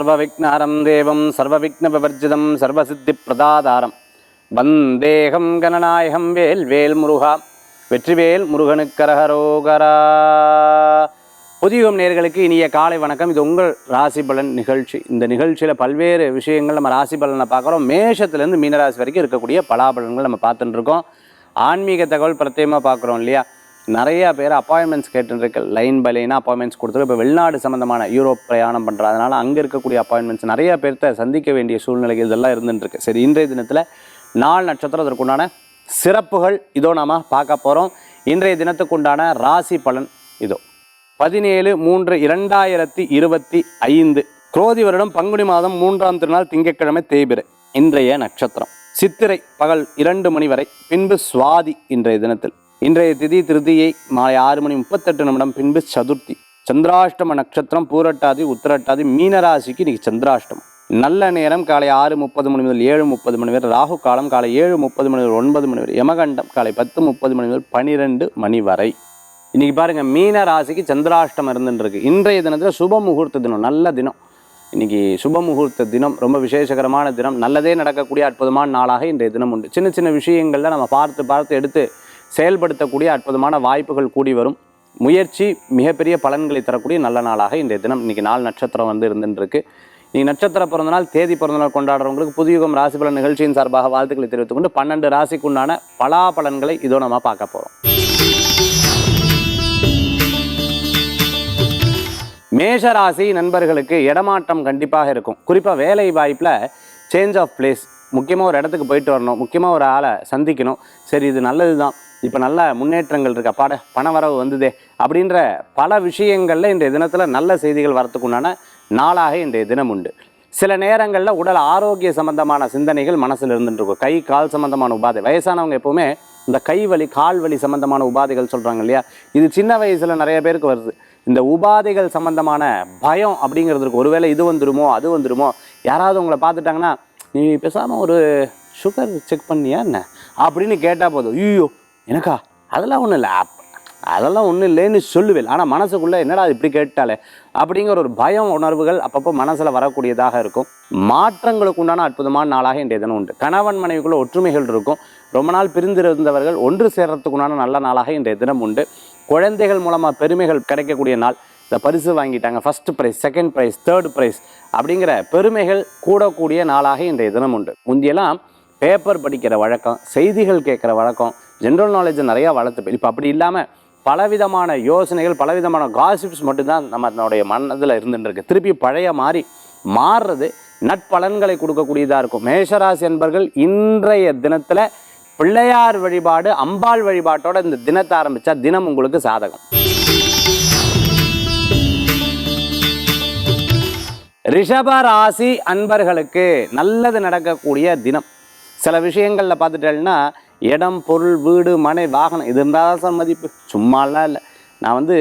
சர்வவிக்னாரம் தேவம் சர்வவிக்னபவர்ஜிதம் சர்வசித்தி பிரதாதாரம் வந்தேகம் கணநாயகம் வேல் வேல் முருகா வெற்றிவேல் முருகனுக்கரகரோகரா புதியுகம் நேர்களுக்கு இனிய காலை வணக்கம். இது உங்கள் ராசி பலன் நிகழ்ச்சி. இந்த நிகழ்ச்சியில் பல்வேறு விஷயங்கள் நம்ம ராசி பலனை பார்க்குறோம். மேஷத்துலேருந்து மீனராசி வரைக்கும் இருக்கக்கூடிய பலாபலன்கள் நம்ம பார்த்துட்டுருக்கோம். ஆன்மீக தகவல் பிரத்யேகமாக பார்க்குறோம் இல்லையா? நிறைய பேர் அப்பாயின்மெண்ட்ஸ் கேட்டுருக்கு லைன் பை லைனாக அப்பாயின்மெண்ட்ஸ் கொடுத்துருக்கு இப்போ வெளிநாடு சம்மந்தமான யூரோப் பிரயாணம் பண்ணுறதுனால அங்கே இருக்கக்கூடிய அப்பாயின்மெண்ட்ஸ் நிறைய பேர்த்த சந்திக்க வேண்டிய சூழ்நிலைகள் இதெல்லாம் இருந்துட்டுருக்கு. சரி இன்றைய தினத்தில் நாலு நட்சத்திரம் அதற்குண்டான சிறப்புகள் இதோ நாம் பார்க்க போகிறோம் இன்றைய தினத்துக்குண்டான ராசி பலன் இதோ. பதினேழு மூன்று இரண்டாயிரத்தி இருபத்தி ஐந்து. குரோதி வருடம் பங்குனி மாதம் மூன்றாம் திருநாள் திங்கட்கிழமை தேய்பிரை. இன்றைய நட்சத்திரம். சித்திரை பகல் இரண்டு மணி வரை பின்பு சுவாதி இன்றைய தினத்தில். இன்றைய திதி திருதியை மாலை ஆறு மணி முப்பத்தெட்டு நிமிடம் பின்பு சதுர்த்தி. சந்திராஷ்டம நட்சத்திரம் பூரட்டாதி உத்தரட்டாதி மீனராசிக்கு இன்னைக்கு சந்திராஷ்டமம். நல்ல நேரம் காலை ஆறு முப்பது மணி முதல் ஏழு முப்பது மணி வரை ராகு காலம் காலை ஏழு முப்பது மணி முதல் ஒன்பது மணி வரை யமகண்டம் காலை பத்து முப்பது மணி முதல் பனிரெண்டு மணி வரை. இன்னைக்கு பாருங்க மீன ராசிக்கு சந்திராஷ்டமம் இருந்துருக்கு இன்றைய தினத்தில் சுப முகூர்த்த தினம் நல்ல தினம். இன்னைக்கு சுப முகூர்த்த தினம் ரொம்ப விசேஷகரமான தினம். நல்லதே நடக்கக்கூடிய அற்புதமான நாளாக இன்றைய தினம் உண்டு. சின்ன சின்ன விஷயங்களில் நம்ம பார்த்து பார்த்து எடுத்து செயல்படுத்தக்கூடிய அற்புதமான வாய்ப்புகள் கூடி வரும். முயற்சி மிகப்பெரிய பலன்களை தரக்கூடிய நல்ல நாளாக இன்றைய தினம் இன்னைக்கு நாள் நட்சத்திரம் வந்து இருந்துருக்கு இருக்கு நட்சத்திர பிறந்தநாள் தேதி பிறந்தநாள் கொண்டாடுறவங்களுக்கு புதியுகம் ராசி பலன் நிகழ்ச்சியின் சார்பாக வாழ்த்துக்களை தெரிவித்துக் கொண்டு பன்னெண்டு ராசிக்குண்டான பலாபலன்களை இதோ நம்ம பார்க்க போறோம். மேஷராசி நண்பர்களுக்கு இடமாற்றம் கண்டிப்பாக இருக்கும். குறிப்பாக வேலை வாய்ப்பில் சேஞ்ச் ஆஃப் பிளேஸ் முக்கியமாக ஒரு இடத்துக்கு போயிட்டு வரணும் முக்கியமாக ஒரு ஆளை சந்திக்கணும். சரி இது நல்லது தான் இப்போ நல்ல முன்னேற்றங்கள் இருக்கா? பட பண வரவு வந்ததே. அப்படின்ற பல விஷயங்களில் இன்றைய தினத்தில் நல்ல செய்திகள் வரத்துக்குண்டான நாளாக இன்றைய தினம் உண்டு. சில நேரங்களில் உடல் ஆரோக்கிய சம்பந்தமான சிந்தனைகள் மனசில் இருந்துட்டு இருக்கும். கை கால் சம்பந்தமான உபாதை. வயசானவங்க எப்போவுமே இந்த கை வலி கால் வலி சம்பந்தமான உபாதைகள் சொல்கிறாங்க இல்லையா? இது சின்ன வயசில் நிறைய பேருக்கு வருது. இந்த உபாதைகள் சம்பந்தமான பயம் அப்படிங்கிறதுக்கு ஒருவேளை இது வந்துருமோ அது வந்துருமோ? யாராவது உங்களை பார்த்துட்டாங்கன்னா நீ பேசாமல் ஒரு சுகர் செக் பண்ணியா என்ன? அப்படின்னு கேட்டால் போதும். ஐயோ எனக்கா? அதெல்லாம் ஒன்றும் இல்லை. அதெல்லாம் ஒன்றும் இல்லைன்னு சொல்லுவேன். ஆனால் மனசுக்குள்ளே என்னடா அது இப்படி கேட்டாலே? அப்படிங்கிற ஒரு பயம் உணர்வுகள் அப்பப்போ மனசில் வரக்கூடியதாக இருக்கும். மாற்றங்களுக்கு உண்டான அற்புதமான நாளாக இன்றைய தினம் உண்டு. கணவன் மனைவிக்குள்ள ஒற்றுமைகள் இருக்கும். ரொம்ப நாள் பிரிந்திருந்தவர்கள் ஒன்று சேர்றதுக்குண்டான நல்ல நாளாக இன்றைய தினம் உண்டு. குழந்தைகள் மூலமாக பெருமைகள் கிடைக்கக்கூடிய நாள். இந்த பரிசு வாங்கிட்டாங்க. First prize second prize third prize அப்படிங்கிற பெருமைகள் கூடக்கூடிய நாளாக இன்றைய தினம் உண்டு. முந்தியெல்லாம் பேப்பர் படிக்கிற வழக்கம் செய்திகள் கேட்குற வழக்கம் ஜென்ரல் நாலேஜை நிறையா வளர்த்து இப்போ அப்படி இல்லாமல் பலவிதமான யோசனைகள் பலவிதமான காசிப்ஸ் மட்டும்தான் நம்மளுடைய மனதில் இருந்துருக்கு திருப்பி பழைய மாதிரி மாறுறது நட்பலன்களை கொடுக்கக்கூடியதாக இருக்கும். மேஷராசி என்பர்கள் இன்றைய தினத்தில் பிள்ளையார் வழிபாடு அம்பாள் வழிபாட்டோட இந்த தினத்தை ஆரம்பித்தா தினம் உங்களுக்கு சாதகம். ரிஷப ராசி அன்பர்களுக்கு நல்லது நடக்கக்கூடிய தினம். சில விஷயங்களில் பார்த்துட்டேன்னா இடம் பொருள் வீடு மனை வாகனம் இது இருந்தால் தான் சார் மதிப்பு. சும்மாலாம் இல்லை. நான் வந்து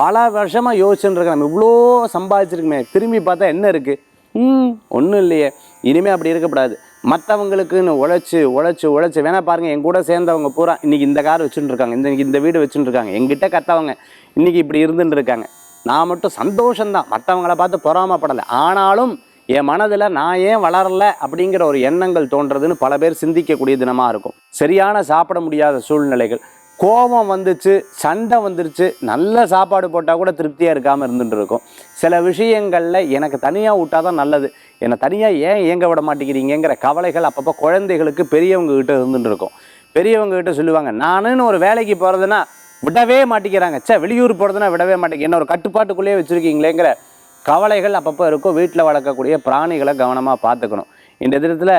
பல வருஷமாக யோசிச்சுருக்கேன் நம்ம இவ்வளோ சம்பாதிச்சிருக்குமே. திரும்பி பார்த்தா என்ன இருக்குது ம் ஒன்றும் இல்லையே. இனிமேல் அப்படி இருக்கக்கூடாது. மற்றவங்களுக்குன்னு உழைச்சி உழைச்சி உழைச்சி வேணால் பாருங்கள் என் கூட சேர்ந்தவங்க பூரா இன்றைக்கி இந்த கார் வச்சுட்டுருக்காங்க. இந்த இந்த வீடு வச்சுட்டுருக்காங்க. எங்கிட்ட கத்தவங்க இன்றைக்கி இப்படி இருந்துட்டு இருக்காங்க நான் மட்டும் சந்தோஷம்தான். மற்றவங்கள பார்த்து பொறாமப்படலை. ஆனாலும் என் மனதில் நான் ஏன் வளரல அப்படிங்கிற ஒரு எண்ணங்கள் தோன்றதுன்னு பல பேர் சிந்திக்கக்கூடிய தினமாக இருக்கும். சரியான சாப்பிட முடியாத சூழ்நிலைகள். கோபம் வந்துச்சு சண்டை வந்துருச்சு நல்ல சாப்பாடு போட்டால் கூட திருப்தியாக இருக்காமல் இருந்துட்டு இருக்கும். சில விஷயங்களில் எனக்கு தனியாக விட்டால் தான் நல்லது. என்னை தனியாக ஏன் இயங்க விட மாட்டேங்கிறீங்கிற கவலைகள் அப்பப்போ குழந்தைகளுக்கு பெரியவங்ககிட்ட இருந்துட்டு இருக்கும். பெரியவங்ககிட்ட சொல்லுவாங்க நானுன்னு ஒரு வேலைக்கு போகிறதுனா விடவே மாட்டேங்கிறாங்க. சே வெளியூர் போகிறதுனா விடவே மாட்டேங்க. என்ன ஒரு கட்டுப்பாட்டுக்குள்ளேயே வச்சுருக்கீங்களேங்கிற கவலைகள் அப்பப்போ இருக்கும். வீட்டில் வளர்க்கக்கூடிய பிராணிகளை கவனமாக பார்த்துக்கணும். இந்த தினத்தில்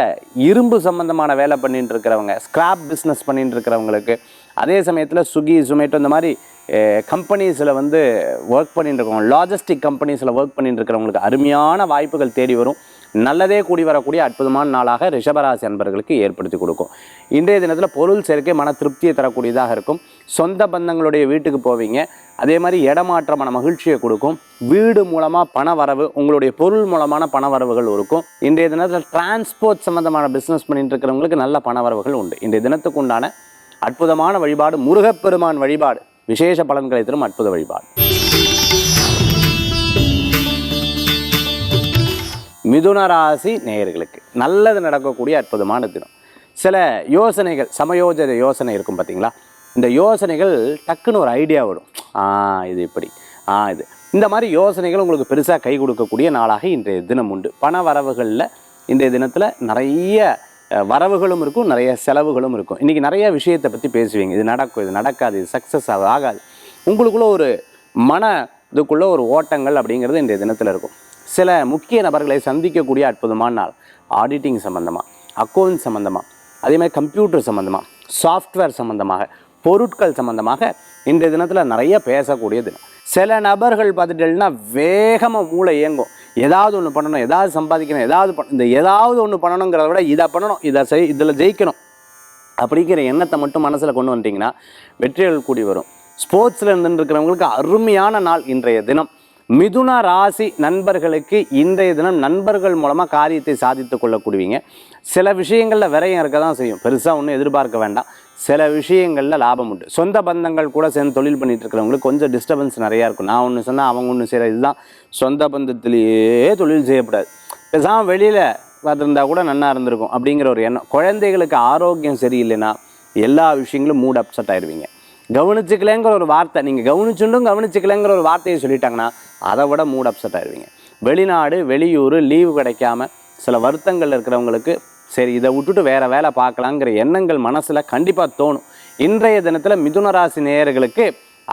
இரும்பு சம்பந்தமான வேலை பண்ணிட்டு இருக்கிறவங்க ஸ்கிராப் பிஸ்னஸ் பண்ணிட்டு இருக்கிறவங்களுக்கு அதே சமயத்தில் சுகி ஜொமேட்டோ இந்த மாதிரி கம்பெனிஸில் வந்து ஒர்க் பண்ணிட்டு இருக்கவங்க லாஜிஸ்டிக் கம்பெனிஸில் ஒர்க் பண்ணிட்டு இருக்கிறவங்களுக்கு அருமையான வாய்ப்புகள் தேடி வரும். நல்லதே கூடி வரக்கூடிய அற்புதமான நாளாக ரிஷபராசி அன்பர்களுக்கு ஏற்படுத்தி கொடுக்கும். இன்றைய தினத்தில் பொருள் சேர்க்கை மன திருப்தியை தரக்கூடியதாக இருக்கும். சொந்த பந்தங்களுடைய வீட்டுக்கு போவீங்க. அதே மாதிரி இடமாற்றமான மகிழ்ச்சியை கொடுக்கும். வீடு மூலமாக பண வரவு உங்களுடைய பொருள் மூலமான பண வரவுகள் இருக்கும். இன்றைய தினத்தில் டிரான்ஸ்போர்ட் சம்பந்தமான பிஸ்னஸ் பண்ணிட்டு இருக்கிறவங்களுக்கு நல்ல பண வரவுகள் உண்டு. இன்றைய தினத்துக்கு உண்டான அற்புதமான வழிபாடு முருகப்பெருமான் வழிபாடு. விசேஷ பலன்களை தரும் அற்புத வழிபாடு. மிதுன ராசி நேயர்களுக்கு. நல்லது நடக்கக்கூடிய அற்புதமான தினம். சில யோசனைகள் சமயோஜித யோசனை இருக்கும் பார்த்தீங்களா இந்த யோசனைகள் டக்குன்னு ஒரு ஐடியா வரும். ஆ இது இப்படி. ஆ இது. இந்த மாதிரி யோசனைகள் உங்களுக்கு பெருசாக கை கொடுக்கக்கூடிய நாளாக இன்றைய தினம் உண்டு. பண வரவுகளில் இன்றைய தினத்தில் நிறைய வரவுகளும் இருக்கும் நிறைய செலவுகளும் இருக்கும். இன்றைக்கி நிறைய விஷயத்தை பற்றி பேசுவீங்க. இது நடக்கும் இது நடக்காது இது சக்ஸஸ் ஆகாது. உங்களுக்குள்ளே ஒரு மன இதுக்குள்ளே ஒரு ஓட்டங்கள் அப்படிங்கிறது இன்றைய தினத்தில் இருக்கும். சில முக்கிய நபர்களை சந்திக்கக்கூடிய அற்புதமான நாள். ஆடிட்டிங் சம்மந்தமாக அக்கௌண்ட் சம்மந்தமாக அதே மாதிரி கம்ப்யூட்டர் சம்மந்தமாக சாஃப்ட்வேர் சம்மந்தமாக பொருட்கள் சம்மந்தமாக இன்றைய தினத்தில் நிறைய பேசக்கூடிய தினம். சில நபர்கள் பார்த்துட்டேன்னா வேகமாக மூளை இயங்கும். ஏதாவது ஒன்று பண்ணணும் ஏதாவது சம்பாதிக்கணும் ஏதாவது பண்ண இந்த ஏதாவது ஒன்று பண்ணணுங்கிறத விட இதை பண்ணணும் இதை செய் இதில் ஜெயிக்கணும் அப்படிங்கிற எண்ணத்தை மட்டும் மனசில் கொண்டு வந்துட்டிங்கன்னா வெற்றிகள் கூடி வரும். ஸ்போர்ட்ஸில் இருந்துருக்கிறவங்களுக்கு அருமையான நாள் இன்றைய தினம். மிதுன ராசி நண்பர்களுக்கு இன்றைய தினம் நண்பர்கள் மூலமாக காரியத்தை சாதித்து கொள்ளக்கூடியவங்க. சில விஷயங்களில் விரயம் இருக்க தான் செய்யும். பெருசாக ஒன்றும் எதிர்பார்க்க வேண்டாம். சில விஷயங்களில் லாபம் உண்டு. சொந்த பந்தங்கள் கூட சேர்ந்து தொழில் பண்ணிட்டு இருக்கிறவங்களுக்கு கொஞ்சம் டிஸ்டர்பன்ஸ் நிறையா இருக்கும். நான் ஒன்று சொன்னால் அவங்க ஒன்று செய்கிற இதுதான். சொந்த பந்தத்திலேயே தொழில் செய்யக்கூடாது பேசாமல் வெளியில் பார்த்துருந்தா கூட நல்லா இருந்திருக்கும் அப்படிங்கிற ஒரு எண்ணம். குழந்தைகளுக்கு ஆரோக்கியம் சரியில்லைன்னா எல்லா விஷயங்களும் மூட் அப்செட் ஆயிடுவீங்க. கவனிச்சுக்கலங்கிற ஒரு வார்த்தை. நீங்கள் கவனிச்சுண்டும் கவனிச்சுக்கலங்கிற ஒரு வார்த்தையை சொல்லிட்டாங்கன்னா அதை விட மூட் அப்செட் ஆயிடுவீங்க வெளிநாடு வெளியூர் லீவு கிடைக்காம சில வருத்தங்கள் இருக்கிறவங்களுக்கு சரி இதை விட்டுட்டு வேற வேலை பார்க்கலாங்கிற எண்ணங்கள் மனசில் கண்டிப்பாக தோணும். இன்றைய தினத்தில் மிதுனராசி நேயர்களுக்கு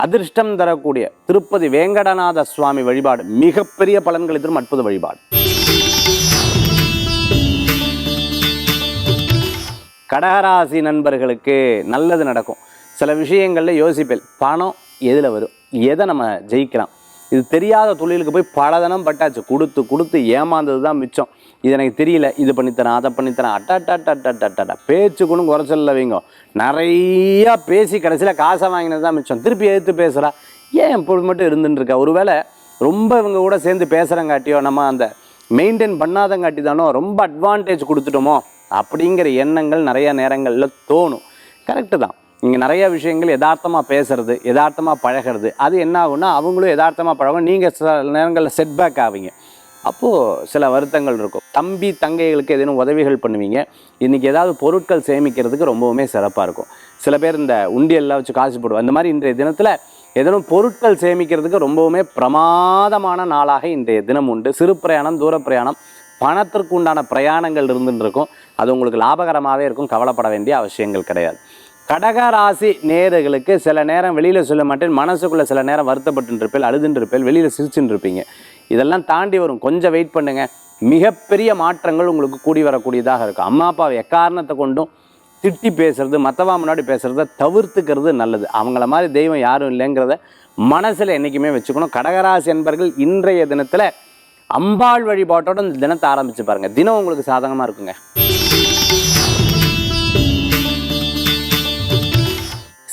அதிர்ஷ்டம் தரக்கூடிய திருப்பதி வேங்கடநாத சுவாமி வழிபாடு மிகப்பெரிய பலன்களை தரும் அற்புத வழிபாடு. கடகராசி நண்பர்களுக்கு நல்லது நடக்கும். சில விஷயங்களில் யோசிப்பேன். பணம் எதில் வரும்? எதை நம்ம ஜெயிக்கலாம்? இது தெரியாத தொழிலுக்கு போய் பலதனம் பட்டாச்சு. கொடுத்து கொடுத்து ஏமாந்தது தான் மிச்சம். இது எனக்கு தெரியல. இது பண்ணித்தரேன் அதை பண்ணித்தரேன். அட்டா பேச்சு கூட குறைச்சல வைங்க. நிறையா பேசி கடைசியில் காசை வாங்கினது தான் மிச்சம். திருப்பி எடுத்து பேசுகிறா ஏன் இப்படி மட்டும் இருந்துட்டு இருக்கா ஒருவேளை ரொம்ப இவங்க கூட சேர்ந்து பேசுகிறங்காட்டியோ நம்ம அந்த மெயின்டைன் பண்ணாதங்காட்டி தானோ ரொம்ப அட்வான்டேஜ் கொடுத்துட்டோமோ அப்படிங்கிற எண்ணங்கள் நிறைய நேரங்களில் தோணும். கரெக்டு தான். இங்கே நிறைய விஷயங்கள் யதார்த்தமாக பேசுறது யதார்த்தமாக பழகிறது. அது என்ன ஆகும்னா அவங்களும் யதார்த்தமாக பழகும் நீங்கள் சில நேரங்களில் செட்பேக் ஆவீங்க. அப்போது சில வருத்தங்கள் இருக்கும். தம்பி தங்கைகளுக்கு ஏதேனும் உதவிகள் பண்ணுவீங்க. இன்றைக்கி ஏதாவது பொருட்கள் சேமிக்கிறதுக்கு ரொம்பவுமே சிறப்பாக இருக்கும். சில பேர் இந்த உண்டியல்லாம் வச்சு காசு போடுவோம் அந்த மாதிரி இன்றைய தினத்தில் ஏதேனும் பொருட்கள் சேமிக்கிறதுக்கு ரொம்பவுமே பிரமாதமான நாளாக இன்றைய தினம் உண்டு. சிறு பிரயாணம் தூர பிரயாணம் பணத்திற்கு உண்டான பிரயாணங்கள் இருந்துருக்கும் இருக்கும். அது உங்களுக்கு லாபகரமாகவே இருக்கும். கவலைப்பட வேண்டிய அவசியங்கள் கிடையாது. கடகராசி நேர்களுக்கு சில நேரம் வெளியில் சொல்ல மாட்டேன் மனசுக்குள்ளே சில நேரம் வருத்தப்பட்டுருப்பேன் அழுதுன்றிருப்பேன் வெளியில் சிரிச்சுட்டுருப்பீங்க இதெல்லாம் தாண்டி வரும். கொஞ்சம் வெயிட் பண்ணுங்கள் மிகப்பெரிய மாற்றங்கள் உங்களுக்கு கூடி வரக்கூடியதாக இருக்கும். அம்மா அப்பாவை எக்காரணத்தை கொண்டும் திட்டி பேசுறது மற்றவா முன்னாடி பேசுகிறத தவிர்த்துக்கிறது நல்லது. அவங்கள மாதிரி தெய்வம் யாரும் இல்லைங்கிறத மனசில் என்றைக்குமே வச்சுக்கணும். கடகராசி என்பர்கள் இன்றைய தினத்தில் அம்பாள் வழிபாட்டோட இந்த தினத்தை ஆரம்பித்து பாருங்கள் தினம் உங்களுக்கு சாதகமாக இருக்குங்க.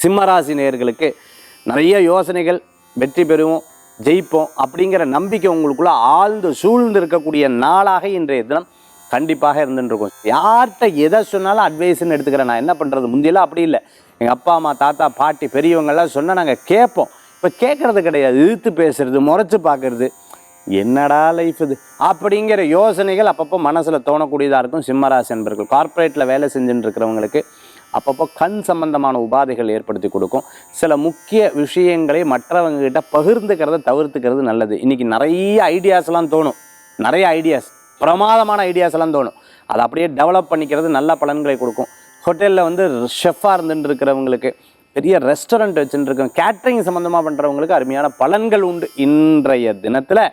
சிம்மராசி நேர்களுக்கு நிறைய யோசனைகள் வெற்றி பெறுவோம் ஜெயிப்போம் அப்படிங்கிற நம்பிக்கை உங்களுக்குள்ளே ஆழ்ந்து சூழ்ந்து இருக்கக்கூடிய நாளாக இன்றைய தினம் கண்டிப்பாக இருந்துருக்கும். யார்கிட்ட எதை சொன்னாலும் அட்வைஸ்ன்னு எடுத்துக்கிறேன். நான் என்ன பண்ணுறது முந்தியெல்லாம் அப்படி இல்லை. எங்கள் அப்பா அம்மா தாத்தா பாட்டி பெரியவங்கெல்லாம் சொன்னால் நாங்கள் கேட்போம். இப்போ கேட்குறது கிடையாது. இழுத்து பேசுறது முறைச்சி பார்க்குறது என்னடா லைஃப் இது? அப்படிங்கிற யோசனைகள் அப்பப்போ மனசில் தோணக்கூடியதாக இருக்கும். சிம்மராசி என்பர்கள் கார்ப்பரேட்டில் வேலை செஞ்சுட்டு இருக்கிறவங்களுக்கு அப்பப்போ கண் சம்பந்தமான உபாதைகள் ஏற்படுத்தி கொடுக்கும். சில முக்கிய விஷயங்களை மற்றவங்க கிட்ட பகிர்ந்துக்கிறத தவிர்த்துக்கிறது நல்லது. இன்னைக்கு நிறைய ஐடியாஸ்லாம் தோணும். நிறைய ஐடியாஸ் பிரமாதமான ஐடியாஸ் எல்லாம் தோணும். அதை அப்படியே டெவலப் பண்ணிக்கிறது நல்ல பலன்களை கொடுக்கும். ஹோட்டலில் வந்து ஷெஃபாக இருந்துட்டு இருக்கிறவங்களுக்கு பெரிய ரெஸ்டாரண்ட் வச்சுருக்கோம் இருக்கோம் கேட்ரிங் சம்மந்தமாக பண்ணுறவங்களுக்கு அருமையான பலன்கள் உண்டு. இன்றைய தினத்தில்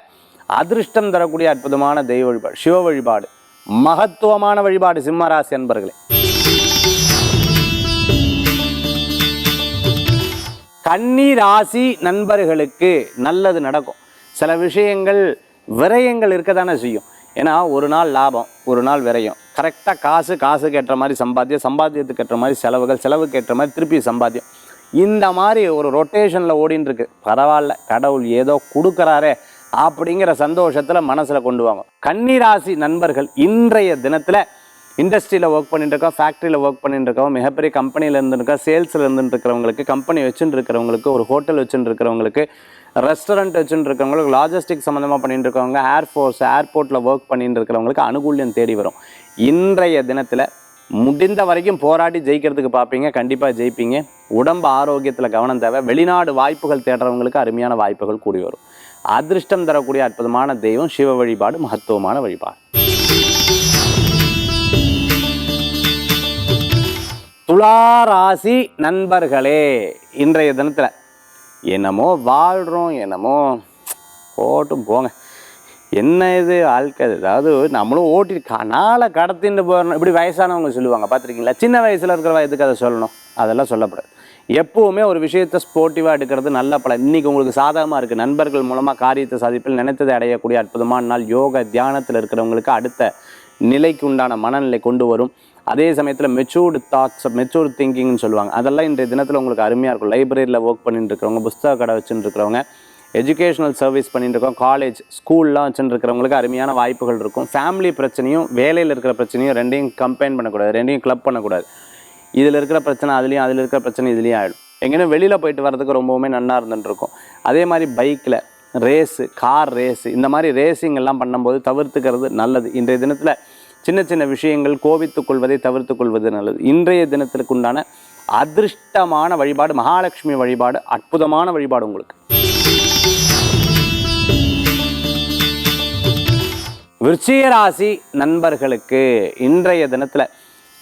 அதிர்ஷ்டம் தரக்கூடிய அற்புதமான தெய்வ வழிபாடு சிவ வழிபாடு. மகத்துவமான வழிபாடு சிம்மராசி அன்பர்களே. கன்னி ராசி நண்பர்களுக்கு நல்லது நடக்கும். சில விஷயங்கள் விரயங்கள் இருக்க தானே செய்யும். ஏன்னா ஒரு நாள் லாபம் ஒரு நாள் விரயம். கரெக்டாக காசு காசுக்கு ஏற்ற மாதிரி சம்பாத்தியம் சம்பாத்தியத்துக்கு ஏற்ற மாதிரி செலவுகள் செலவுக்கு ஏற்ற மாதிரி திருப்பி சம்பாத்தியம். இந்த மாதிரி ஒரு ரொட்டேஷனில் ஓடின்னு இருக்கு பரவாயில்ல கடவுள் ஏதோ கொடுக்குறாரே அப்படிங்கிற சந்தோஷத்தில் மனசில் கொண்டு வாங்க. கன்னிராசி நண்பர்கள் இன்றைய தினத்தில் இண்டஸ்ட்ரியில் ஒர்க் பண்ணிட்டு இருக்கோம் ஃபேக்ட்ரியில் ஒர்க் பண்ணிட்டு இருக்கோம் மிகப்பெரிய கம்பெனியில் இருந்துருக்கோம் சேல்ஸில் இருந்துட்டு இருக்கிறவங்களுக்கு கம்பெனி வச்சுட்டு இருக்கிறவங்களுக்கு ஒரு ஹோட்டல் வச்சுட்டு இருக்கிறவங்களுக்கு ரெஸ்டாரண்ட் வச்சுட்டு இருக்கிறவங்களுக்கு லாஜிஸ்டிக் சம்மந்தமாக பண்ணிட்டு இருக்கவங்க ஏர்ஃபோர்ஸ் ஏர்போர்ட்டில் ஒர்க் பண்ணிட்டு இருக்கிறவங்களுக்கு அனுகூல்யம் தேடி வரும். இன்றைய தினத்தில் முடிந்த வரைக்கும் போராடி ஜெயிக்கிறதுக்கு பார்ப்பீங்க கண்டிப்பாக ஜெயிப்பீங்க. உடம்பு ஆரோக்கியத்தில் கவனம் தேவை. வெளிநாடு வாய்ப்புகள் தேடுறவங்களுக்கு அருமையான வாய்ப்புகள் கூடி வரும். அதிர்ஷ்டம் தரக்கூடிய அற்புதமான தெய்வம் சிவ வழிபாடு மகத்துவமான வழிபாடு. துலா ராசி நண்பர்களே இன்றைய தினத்தில் என்னமோ வாழ்கிறோம் என்னமோ போட்டும் போங்க. என்ன இது வாழ்க்கை? அதாவது நம்மளும் ஓட்டி நாளை கடத்தின்னு போகிறோம் இப்படி வயசானவங்க சொல்லுவாங்க பார்த்துருக்கீங்களா? சின்ன வயசில் இருக்கிறவ எதுக்கு அதை சொல்லணும்? அதெல்லாம் சொல்லப்படாது. எப்போவுமே ஒரு விஷயத்தை ஸ்போர்ட்டிவாக எடுக்கிறது நல்ல பலன். இன்னைக்கு உங்களுக்கு சாதகமாக இருக்குது நண்பர்கள் மூலமாக காரியத்தை சாதிப்பில் நினைத்ததை அடையக்கூடிய அற்புதமான நாள். யோக தியானத்தில் இருக்கிறவங்களுக்கு அடுத்த நிலைக்கு உண்டான மனநிலை கொண்டு வரும். அதே சமயத்தில் மெச்சூர்டு தாட்ஸ் மெச்சூர்டு திங்கிங்னு சொல்லுவாங்க. அதெல்லாம் இன்றைய தினத்தில் உங்களுக்கு அருமையாக இருக்கும். லைப்ரரியில் ஒர்க் பண்ணிட்டு இருக்கிறவங்க புஸ்தக கடை வச்சுட்டு இருக்கிறவங்க எஜுகேஷனல் சர்வீஸ் பண்ணிட்டு இருக்கோம். காலேஜ் ஸ்கூல்லாம் வச்சுட்டு இருக்கிறவங்களுக்கு அருமையான வாய்ப்புகள் இருக்கும். ஃபேமிலி பிரச்சனையும் வேலையில் இருக்கிற பிரச்சனையும் ரெண்டையும் கம்பைன் பண்ணக்கூடாது. ரெண்டையும் கிளப் பண்ணக்கூடாது. இதில் இருக்கிற பிரச்சனை அதுலேயும் அதில் இருக்கிற பிரச்சனை இதுலேயும் ஆகிடும் எங்கேயும் வெளியில் போயிட்டு வரதுக்கு ரொம்பவுமே நல்லா இருந்துட்டுருக்கும் அதே மாதிரி பைக்கில் ரேஸு கார் ரேஸு இந்த மாதிரி ரேசிங் எல்லாம் பண்ணும்போது தவிர்த்துக்கிறது நல்லது. இன்றைய தினத்தில் சின்ன சின்ன விஷயங்கள் கோபித்துக் கொள்வதை தவிர்த்துக் கொள்வது நல்லது. இன்றைய தினத்திற்கு உண்டான அதிர்ஷ்டமான வழிபாடு மகாலட்சுமி வழிபாடு அற்புதமான வழிபாடு உங்களுக்கு. விருச்சிக ராசி நண்பர்களுக்கு இன்றைய தினத்தில்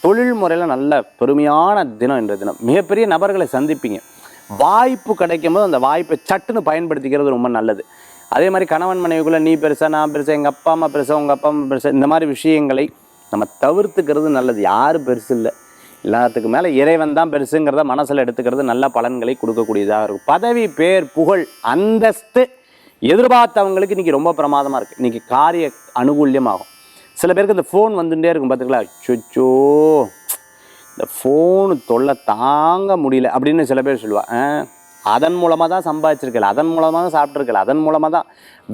தொழில் முறையில் நல்ல பெருமையான தினம் இன்றைய தினம். மிகப்பெரிய நபர்களை சந்திப்பீங்க. வாய்ப்பு கிடைக்கும் போது அந்த வாய்ப்பை சட்டுன்னு பயன்படுத்திக்கிறது ரொம்ப நல்லது. அதே மாதிரி கணவன் மனைவிக்குள்ளே நீ பெருசா நான் பெருசா எங்கள் அப்பா அம்மா பெருசா உங்கள் அப்பா அம்மா பெருசா இந்த மாதிரி விஷயங்களை நம்ம தவிர்த்துக்கிறது நல்லது. யாரும் பெருசு இல்லை. எல்லாத்துக்கு மேலே இறைவன் தான் பெருசுங்கிறத மனசில் எடுத்துக்கிறது நல்ல பலன்களை கொடுக்கக்கூடியதாக இருக்கும். பதவி பேர் புகழ் அந்தஸ்து எதிர்பார்த்தவங்களுக்கு இன்றைக்கி ரொம்ப பிரமாதமாக இருக்குது இன்றைக்கி காரிய அனுகூல்யமாகும். சில பேருக்கு இந்த ஃபோன் வந்துட்டே இருக்கும் பார்த்துக்கலாம் சொச்சோ இந்த ஃபோனு தொல்லை தாங்க முடியல அப்படின்னு சில பேர் சொல்லுவாள் "ஆ, அதன் மூலமாக தான் சம்பாதிச்சிருக்கல அதன் மூலமாக தான் சாப்பிட்ருக்கல அதன் மூலமாக தான்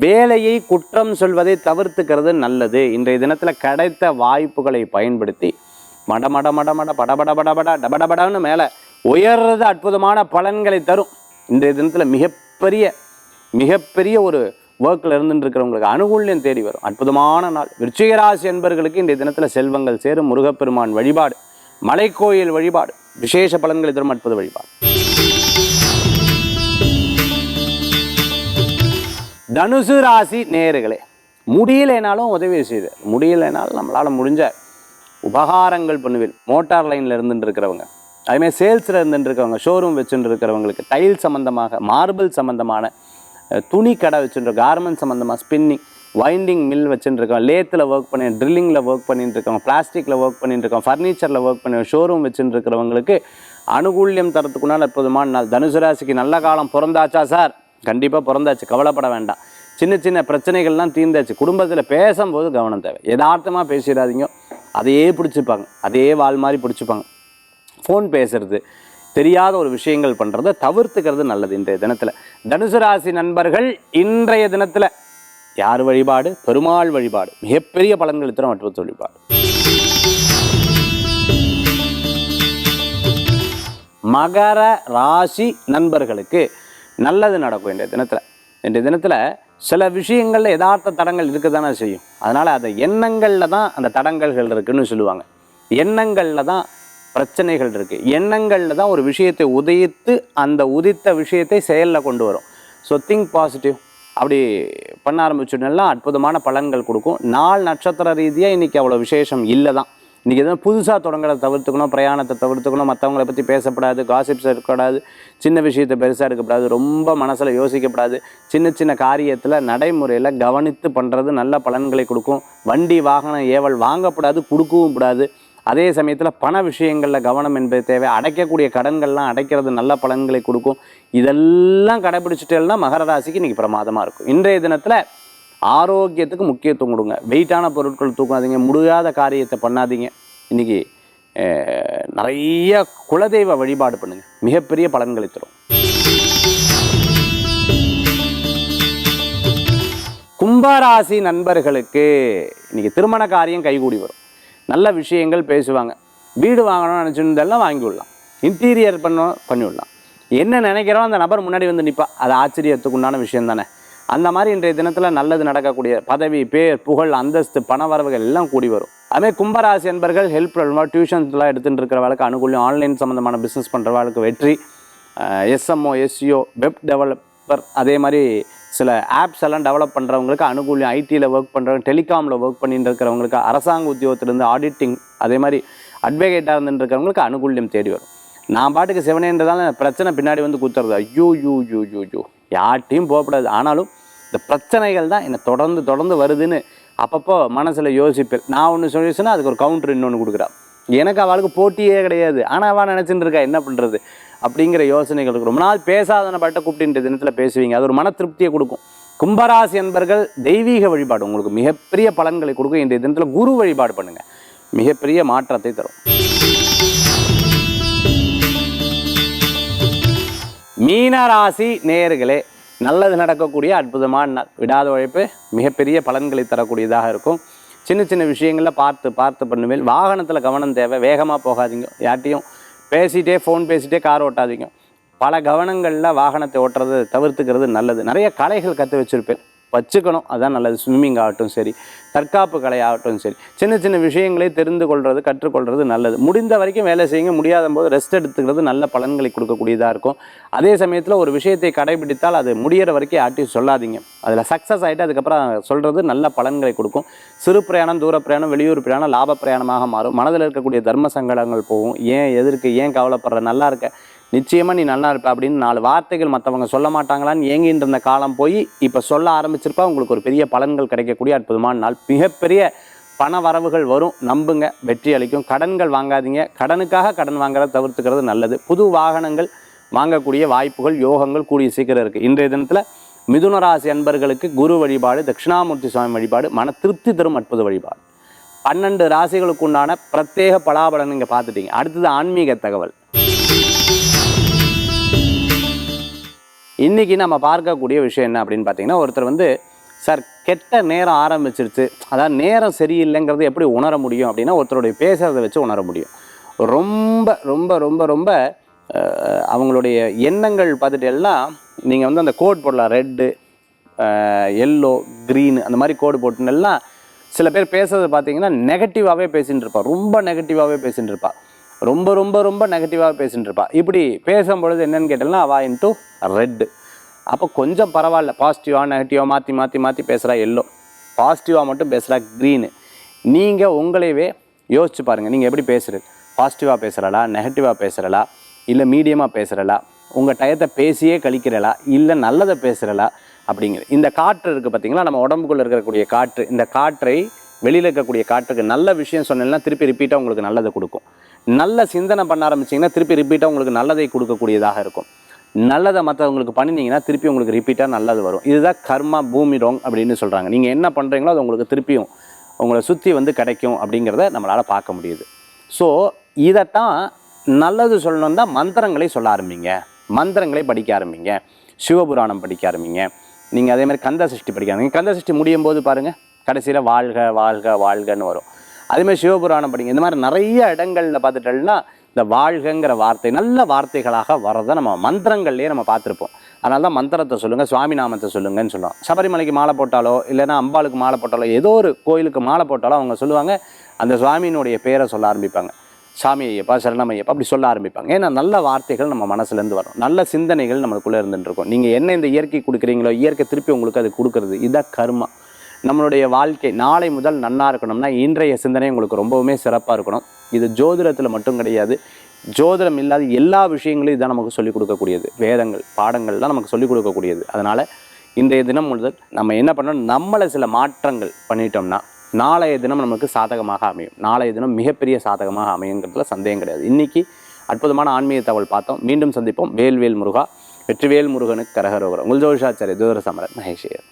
வேலையை குற்றம் சொல்வதை தவிர்த்துக்கிறது நல்லது. இன்றைய தினத்தில் கிடைத்த வாய்ப்புகளை பயன்படுத்தி மட மட மட மட படபட பட டபடபடன்னு மேலே உயர்றது அற்புதமான பலன்களை தரும். இன்றைய தினத்தில் மிகப்பெரிய மிகப்பெரிய ஒரு ஒர்க்கில் இருந்துட்டு இருக்கிறவங்களுக்கு அனுகூல்யம் தேடி வரும். அற்புதமான நாள். விருச்சிகராசி என்பர்களுக்கு இன்றைய தினத்தில் செல்வங்கள் சேரும். முருகப்பெருமான் வழிபாடு மலைக்கோயில் வழிபாடு விசேஷ பலன்களை தரும் அற்புத வழிபாடு. தனுசு ராசி நேர்களே முடியலைனாலும் உதவி செய்து. முடியலைனாலும் நம்மளால் முடிஞ்ச உபகாரங்கள் பண்ணுவேன். மோட்டார் லைனில் இருந்துட்டு இருக்கிறவங்க அதுமாதிரி சேல்ஸில் இருந்துட்டு இருக்கவங்க ஷோரூம் வச்சுட்டு இருக்கிறவங்களுக்கு டைல் சம்மந்தமாக மார்பிள் சம்மந்தமான துணி கடை வச்சுட்டு கார்மெண்ட் சம்மந்தமாக ஸ்பின்னிங் வைண்டிங் மில் வச்சுட்டு இருக்கோம் லேத்தில் ஒர்க் பண்ணி ட்ரில்லிங்கில் ஒர்க் பண்ணிட்டு இருக்கோம் பிளாஸ்டிக்கில் ஒர்க் பண்ணிட்டு இருக்கோம் ஃபர்னிச்சரில் ஒர்க் பண்ணி ஷோரூம் வச்சுட்டு இருக்கிறவங்களுக்கு அனுகூல்யம் தரத்துக்குனால் அற்புதமான நாள். தனுசு ராசிக்கு நல்ல காலம் பிறந்தாச்சா சார்? கண்டிப்பாக பிறந்தாச்சு. கவலைப்பட வேண்டாம். சின்ன சின்ன பிரச்சனைகள்லாம் தீர்ந்தாச்சு. குடும்பத்தில் பேசும்போது கவனம் தேவை. எதார்த்தமாக பேசிடாதீங்க. அதையே பிடிச்சிப்பாங்க. அதே வால் மாதிரி பிடிச்சிப்பாங்க. ஃபோன் பேசுறது தெரியாத ஒரு விஷயங்கள் பண்ணுறதை தவிர்த்துக்கிறது நல்லது இன்றைய தினத்தில். தனுசு ராசி நண்பர்கள் இன்றைய தினத்தில் யார் வழிபாடு? பெருமாள் வழிபாடு. மிகப்பெரிய பலன்கள் தரும் அற்புத வழிபாடு மகர ராசி நண்பர்களுக்கு நல்லது நடக்கும் இன்றைய தினத்தில். இன்றைய தினத்தில் சில விஷயங்களில் யதார்த்த தடங்கள் இருக்க தானே செய்யும். அதனால் அந்த எண்ணங்களில் தான் அந்த தடங்கல்கள் இருக்குதுன்னு சொல்லுவாங்க. எண்ணங்களில் தான் பிரச்சனைகள் இருக்குது எண்ணங்களில் தான் ஒரு விஷயத்தை உதைத்து அந்த உதித்த விஷயத்தை செயலில் கொண்டு வரும். ஸோ திங்க் பாசிட்டிவ் அப்படி பண்ண ஆரம்பிச்சோன்னா அற்புதமான பலன்கள் கொடுக்கும். நாள் நட்சத்திர ரீதியாக இன்றைக்கி அவ்வளோ விசேஷம் இல்லை தான் இன்றைக்கி எதுவும் புதுசாக தொடங்குறத தவிர்த்துக்கணும் பிரயாணத்தை தவிர்த்துக்கணும் மற்றவங்கள பற்றி பேசப்படாது காசிப்ஸ் இருக்கக்கூடாது சின்ன விஷயத்தை பெருசாக இருக்கக்கூடாது ரொம்ப மனசில் யோசிக்கப்படாது. சின்ன சின்ன காரியத்தில் நடைமுறையில் கவனித்து பண்ணுறது நல்ல பலன்களை கொடுக்கும். வண்டி வாகனம் ஏவல் வாங்கக்கூடாது கொடுக்கவும் கூடாது. அதே சமயத்தில் பண விஷயங்களில் கவனம் என்பது தேவை. அடைக்கக்கூடிய கடன்கள்லாம் அடைக்கிறது நல்ல பலன்களை கொடுக்கும். இதெல்லாம் கடைபிடிச்சிட்டேன்னா மகர ராசிக்கு இன்றைக்கி பிரமாதமாக இருக்கும். இன்றைய தினத்தில் ஆரோக்கியத்துக்கு முக்கியத்துவம் கொடுங்க. வெயிட்டான பொருட்கள் தூக்காதீங்க முடியாத காரியத்தை பண்ணாதீங்க. இன்றைக்கி நிறைய குலதெய்வ வழிபாடு பண்ணுங்க. மிகப்பெரிய பலன்களை தரும். கும்பராசி நண்பர்களுக்கு இன்னைக்கு திருமண காரியம் கைகூடி வரும். நல்ல விஷயங்கள் பேசுவாங்க. வீடு வாங்கணும்னு நினச்சிருந்தெல்லாம் வாங்கி விடலாம். இன்டீரியர் பண்ண பண்ணி விடலாம். என்ன நினைக்கிறோம் அந்த நபர் முன்னாடி வந்து நிற்பா அது ஆச்சரியத்துக்கு உண்டான விஷயம் தானே. அந்த மாதிரி இன்றைய தினத்தில் நல்லது நடக்கக்கூடிய பதவி பேர் புகழ் அந்தஸ்து பண வரவுகள் எல்லாம் கூடி வரும். அதே கும்பராசி என்பர்கள் ஹெல்ப் டியூஷன்ஸ்லாம் எடுத்துகிட்டு இருக்கிறவளுக்கு அனுகூலம் ஆன்லைன் சம்மந்தமான பிஸ்னஸ் பண்ணுறவளுக்கு வெற்றி எஸ்எம்ஓ எஸ்சிஓ வெப் டெவலப்பர் அதே மாதிரி சில ஆப்ஸ் எல்லாம் டெவலப் பண்ணுறவங்களுக்கு அனுகூலம் ஐடியில் ஒர்க் பண்ணுறவங்க டெலிகாமில் ஒர்க் பண்ணிட்டு இருக்கிறவங்களுக்கு அரசாங்க உத்தியோகத்திலேருந்து ஆடிட்டிங் அதே மாதிரி அட்வொகேட்டாக இருந்துட்டு இருக்கிறவங்களுக்கு அனுகூலியம் தேடி வரும். நான் பாட்டுக்கு சிவனேன்றதால பிரச்சனை பின்னாடி வந்து குத்துறது. ஐயோ யூ யூ யூ யூ யார்ட்டையும் போகக்கூடாது ஆனாலும் இந்த பிரச்சனைகள் தான் என்னை தொடர்ந்து தொடர்ந்து வருதுன்னு அப்பப்போ மனசில் யோசிப்பேன். நான் ஒன்று சொல்லிச்சுன்னா அதுக்கு ஒரு கவுண்டர் இன்னொன்று கொடுக்குறா. எனக்கு அவளுக்கு போட்டியே கிடையாது. ஆனால் அவள் நினச்சிட்டு இருக்கா என்ன பண்ணுறது அப்படிங்கிற யோசனைகள் இருக்கு. ரொம்ப நாள் பேசாதன பட்ட கூப்பிட்டு தினத்தில் பேசுவீங்க. அது ஒரு மன திருப்தியை கொடுக்கும். கும்பராசி என்பர்கள் தெய்வீக வழிபாடு உங்களுக்கு மிகப்பெரிய பலன்களை கொடுக்கும். இன்றைய தினத்தில் குரு வழிபாடு பண்ணுங்க. மிகப்பெரிய மாற்றத்தை தரும். மீனராசி நேயர்களே நல்லது நடக்கக்கூடிய அற்புதமான நாள் விடாத உழைப்பு மிகப்பெரிய பலன்களை தரக்கூடியதாக இருக்கும். சின்ன சின்ன விஷயங்களில் பார்த்து பார்த்து பண்ணுவேன். வாகனத்தில் கவனம் தேவை. வேகமாக போகாதீங்க. யார்ட்டையும் பேசிகிட்டே ஃபோன் பேசிகிட்டே கார் ஓட்டாதீங்க. பல கவனங்களில் வாகனத்தை ஓட்டுறது தவிர்த்துக்கிறது நல்லது. நிறைய கலைகள் கற்று வச்சுருப்பேன். வச்சுக்கணும். அதுதான் நல்லது. ஸ்விம்மிங் ஆகட்டும் சரி தற்காப்பு கலை ஆகட்டும் சரி சின்ன சின்ன விஷயங்களை தெரிந்து கொள்வது கற்றுக்கொள்வது நல்லது. முடிந்த வரைக்கும் வேலை செய்யுங்க. முடியாத போது ரெஸ்ட் எடுத்துக்கிறது நல்ல பலன்களை கொடுக்கக்கூடியதாக இருக்கும். அதே சமயத்தில் ஒரு விஷயத்தை கடைபிடித்தால் அது முடியிற வரைக்கும் யார்ட்டையும் சொல்லாதீங்க. அதில் சக்ஸஸ் ஆகிட்டு அதுக்கப்புறம் சொல்கிறது நல்ல பலன்களை கொடுக்கும். சிறு பிரயாணம் தூர பிரயாணம் வெளியூர் பிரயாணம் லாப பிரயாணமாக மாறும். மனதில் இருக்கக்கூடிய தர்ம சங்கடங்கள் போகும். ஏன் எதற்கு ஏன் கவலைப்படுற நல்லா இருக்க நிச்சயமாக நீ நல்லா இருப்ப அப்படின்னு நாலு வார்த்தைகள் மற்றவங்க சொல்ல மாட்டாங்களான்னு ஏங்கிட்டு இருந்த காலம் போய் இப்போ சொல்ல ஆரம்பிச்சிருப்பா. உங்களுக்கு ஒரு பெரிய பலன்கள் கிடைக்கக்கூடிய அற்புதமான நாள். மிகப்பெரிய பண வரவுகள் வரும். நம்புங்க. வெற்றி அளிக்கும். கடன்கள் வாங்காதீங்க. கடனுக்காக கடன் வாங்குறத தவிர்த்துக்கிறது நல்லது. புது வாகனங்கள் வாங்கக்கூடிய வாய்ப்புகள் யோகங்கள் கூடிய சீக்கிரம் இருக்குது இன்றைய தினத்தில் மிதுன ராசி அன்பர்களுக்கு குரு வழிபாடு தட்சிணாமூர்த்தி சுவாமி வழிபாடு மன திருப்தி தரும் அற்புத வழிபாடு. பன்னெண்டு ராசிகளுக்கு உண்டான பிரத்யேக பலாபலன் நீங்கள் பார்த்துட்டீங்க. அடுத்தது ஆன்மீக தகவல். இன்றைக்கி நம்ம பார்க்கக்கூடிய விஷயம் என்ன அப்படின்னு பார்த்தீங்கன்னா ஒருத்தர் வந்து சார் கெட்ட நேரம் ஆரம்பிச்சிருச்சு. அதாவது நேரம் சரியில்லைங்கிறது எப்படி உணர முடியும்? அப்படின்னா ஒருத்தருடைய பேசுகிறத வச்சு உணர முடியும். ரொம்ப ரொம்ப ரொம்ப ரொம்ப அவங்களுடைய எண்ணங்கள் பார்த்துட்டு எல்லாம் நீங்கள் வந்து அந்த கோட் போடலாம். ரெட்டு எல்லோ க்ரீனு அந்த மாதிரி கோடு போட்டுன்னெல்லாம் சில பேர் பேசுறது பார்த்தீங்கன்னா நெகட்டிவாகவே பேசின்னு இருப்பாள் ரொம்ப நெகட்டிவாகவே பேசின்னு இருப்பாள் ரொம்ப ரொம்ப ரொம்ப நெகட்டிவாக பேசிட்டு இருப்பா இப்படி பேசும்பொழுது என்னென்னு கேட்டோம்னா அவா இன்ட்டு ரெட்டு அப்போ கொஞ்சம் பரவாயில்ல. பாசிட்டிவாக நெகட்டிவாக மாற்றி மாற்றி மாற்றி பேசுகிறா எல்லோ பாசிட்டிவாக மட்டும் பேசுகிறா க்ரீனு நீங்கள் உங்களையவே யோசிச்சு பாருங்கள் நீங்கள் எப்படி பேசுகிறது பாசிட்டிவாக பேசுகிறலா நெகட்டிவாக பேசுகிறலா இல்லை மீடியமாக பேசுகிறலா உங்கள் டயத்தை பேசியே கழிக்கிறலா இல்லை நல்லதை பேசுகிறலா அப்படிங்கிற. இந்த காற்று இருக்குது பார்த்தீங்களா நம்ம உடம்புக்குள்ளே இருக்கக்கூடிய காற்று. இந்த காற்றை வெளியில் இருக்கக்கூடிய காற்றுக்கு நல்ல விஷயம் சொன்னீங்கன்னா திருப்பி ரிப்பீட்டாக உங்களுக்கு நல்லதை கொடுக்கும். நல்ல சிந்தனை பண்ண ஆரம்பிச்சிங்கன்னா திருப்பி ரிப்பீட்டாக உங்களுக்கு நல்லதை கொடுக்கக்கூடியதாக இருக்கும். நல்லதை மற்றவங்களுக்கு பண்ணினீங்கன்னா திருப்பி உங்களுக்கு ரிப்பீட்டாக நல்லது வரும். இதுதான் கர்மா பூமி ரோங் அப்படின்னு சொல்கிறாங்க நீங்கள் என்ன பண்ணுறீங்களோ அது உங்களுக்கு திருப்பியும் உங்களை சுற்றி வந்து கிடைக்கும் அப்படிங்கிறத நம்மளால் பார்க்க முடியுது. ஸோ இதைத்தான் நல்லது சொல்லணும்னா மந்திரங்களை சொல்ல ஆரம்பிங்க. மந்திரங்களை படிக்க ஆரம்பிங்க. சிவபுராணம் படிக்க ஆரம்பிங்க. நீங்கள் அதேமாதிரி கந்த சஷ்டி படிக்க ஆரம்பிங்க. கந்த சஷ்டி முடியும் போது பாருங்கள் கடைசியில் வாழ்க வாழ்க வாழ்கன்னு வரும். அதுமாதிரி சிவபுராணம் படிங்க. இந்த மாதிரி நிறைய இடங்களில் பார்த்துட்டோம்னா இந்த வாழ்கங்கிற வார்த்தை நல்ல வார்த்தைகளாக வரதை நம்ம மந்திரங்கள்லேயே நம்ம பார்த்துருப்போம். அதனால தான் மந்திரத்தை சொல்லுங்கள் சுவாமி நாமத்தை சொல்லுங்கன்னு சொல்லுவோம் சபரிமலைக்கு மாலை போட்டாலோ இல்லைன்னா அம்பாளுக்கு மாலை போட்டாலோ ஏதோ ஒரு கோயிலுக்கு மாலை போட்டாலோ அவங்க சொல்லுவாங்க அந்த சுவாமியினுடைய பேரை சொல்ல ஆரம்பிப்பாங்க. சாமி ஐயப்பா சரணம் ஐயப்பா அப்படி சொல்ல ஆரம்பிப்பாங்க. ஏன்னா நல்ல வார்த்தைகள் நம்ம மனசுலேருந்து வரும். நல்ல சிந்தனைகள் நம்மளுக்குள்ளே இருந்துட்டு இருக்கும் நீங்கள் என்ன இந்த இயற்கை கொடுக்குறீங்களோ இயற்கை திருப்பி உங்களுக்கு அது கொடுக்குறது. இதுதான் கர்மா. நம்மளுடைய வாழ்க்கை நாளை முதல் நன்னாக இருக்கணும்னா இன்றைய சிந்தனை உங்களுக்கு ரொம்பவுமே சிறப்பாக இருக்கணும். இது ஜோதிடத்தில் மட்டும் கிடையாது. ஜோதிடம் இல்லாத எல்லா விஷயங்களும் இதான் நமக்கு சொல்லிக் கொடுக்கக்கூடியது. வேதங்கள் பாடங்கள் தான் நமக்கு சொல்லிக் கொடுக்கக்கூடியது. அதனால் இன்றைய தினம் முதல் நம்ம என்ன பண்ணணும்? நம்மளை சில மாற்றங்கள் பண்ணிட்டோம்னா நாளைய தினம் நமக்கு சாதகமாக அமையும். நாளைய தினம் மிகப்பெரிய சாதகமாக அமையுங்கிறதுல சந்தேகம் கிடையாது. இன்னைக்கு அற்புதமான ஆன்மீக தகவல் பார்த்தோம். மீண்டும் சந்திப்போம். வேல்வேல் முருகா வெற்றிவேல் முருகனுக்கு கரகரோகரம். உங்கள் ஜோஷாச்சாரிய தூர சமரன் மகேஷியர்